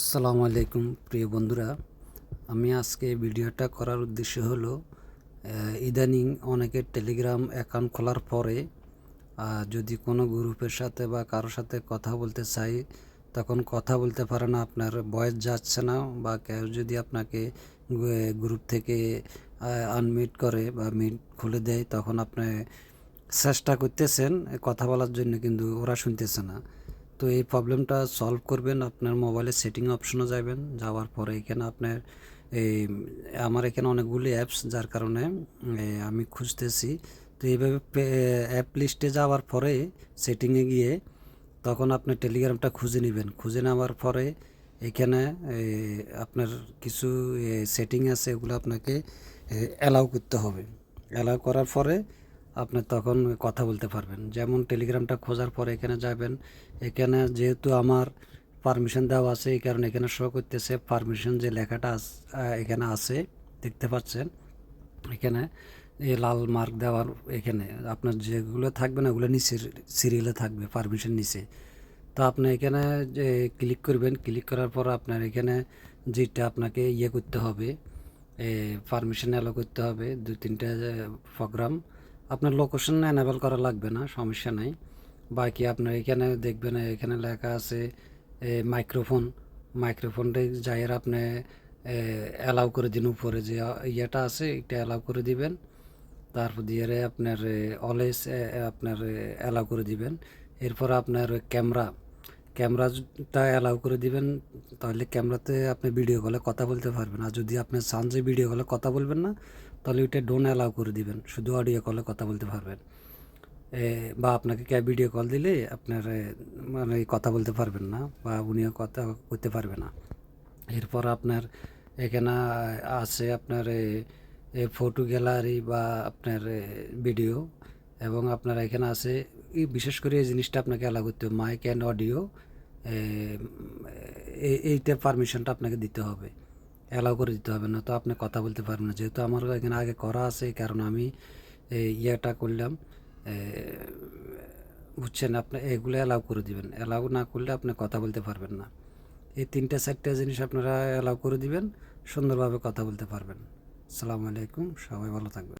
আসসালামু আলাইকুম, প্রিয় বন্ধুরা। আমি আজকে ভিডিওটা করার উদ্দেশ্য হলো ইদানিং অনেকের টেলিগ্রাম অ্যাকাউন্ট খোলার পরে যদি কোনো গ্রুপের সাথে বা কারোর সাথে কথা বলতে চাই, তখন কথা বলতে পারে না, আপনার বয়স যাচ্ছে না বা কেউ যদি আপনাকে গ্রুপ থেকে আনমিট করে বা মিট খুলে দেয়, তখন আপনি চেষ্টা করতেছেন, কথা বলার জন্য কিন্তু ওরা শুনতেছে না। তো এই প্রবলেমটা সলভ করবেন, আপনার মোবাইলের সেটিং অপশনে যাবেন যাওয়ার পরে এখানে আপনার এই, আমার এখানে অনেকগুলি অ্যাপস যার কারণে আমি খুঁজতেছি। তো এইভাবে অ্যাপ লিস্টে যাওয়ার পরে সেটিংয়ে গিয়ে তখন আপনি টেলিগ্রামটা খুঁজে নেবেন। খুঁজে নেওয়ার পরে এখানে আপনার কিছু সেটিং আছে, এগুলো আপনাকে অ্যালাউ করতে হবে। অ্যালাউ করার পরে আপনি তখন কথা বলতে পারবেন। যেমন টেলিগ্রামটা খোঁজার পরে এখানে যাবেন। এখানে যেহেতু আমার পারমিশন দেওয়া আছে, এই কারণে এখানে শো করতেছে। পারমিশন যে লেখাটা এখানে আছে, দেখতে পাচ্ছেন। এখানে এই লাল মার্ক দেওয়ার এখানে আপনার যেগুলো থাকবে না, ওগুলো নিচে সিরিয়ালে থাকবে পারমিশন নিচে। তো আপনি এখানে যে ক্লিক করবেন ক্লিক করার পর আপনার এখানে যেটা আপনাকে ইয়ে করতে হবে পারমিশন অ্যালো করতে হবে দু তিনটা প্রোগ্রাম আপনার লোকেশন এনাবেল করা লাগবে না, সমস্যা নাই। বাকি আপনার এখানে দেখবেন, এখানে লেখা আছে মাইক্রোফোন মাইক্রোফোনটা যাই আপনি অ্যালাউ করে দিন উপরে যে ইয়েটা আছে, এটা অ্যালাউ করে দিবেন। তারপর দিয়ে আপনার অলওয়েজ আপনার অ্যালাউ করে দিবেন। এরপর আপনার ক্যামেরা ক্যামেরাটা অ্যালাউ করে দিবেন, তাহলে ক্যামেরাতে আপনি ভিডিও কলে কথা বলতে পারবেন। আর যদি আপনি চান যে ভিডিও কলে কথা বলবেন না, তাহলে ওইটা ডোন অ্যালাউ করে দিবেন, শুধু অডিও কলে কথা বলতে পারবেন। বা আপনাকে ক্যাব ভিডিও কল দিলে আপনার মানে কথা বলতে পারবেন না, বা উনিও কথা করতে পারবে না। এরপর আপনার এখানে আছে আপনার ফটো গ্যালারি বা আপনার ভিডিও এবং আপনার এখানে আছে বিশেষ করে এই জিনিসটা আপনাকে অ্যালাউ করতে হবে মাইক অ্যান্ড অডিও এইটার পারমিশনটা আপনাকে দিতে হবে অ্যালাউ করে দিতে হবে না তো আপনি কথা বলতে পারবেন না। যেহেতু আমার এখানে আগে করা আছে, এই কারণে আমি ইয়েটা করলাম বুঝছেন, আপনি এগুলো অ্যালাউ করে দিবেন অ্যালাউ না করলে আপনি কথা বলতে পারবেন না। এই তিনটে, চারটে জিনিস আপনারা অ্যালাউ করে দিবেন, সুন্দরভাবে কথা বলতে পারবেন। আসসালামু আলাইকুম, সবাই ভালো থাকবেন।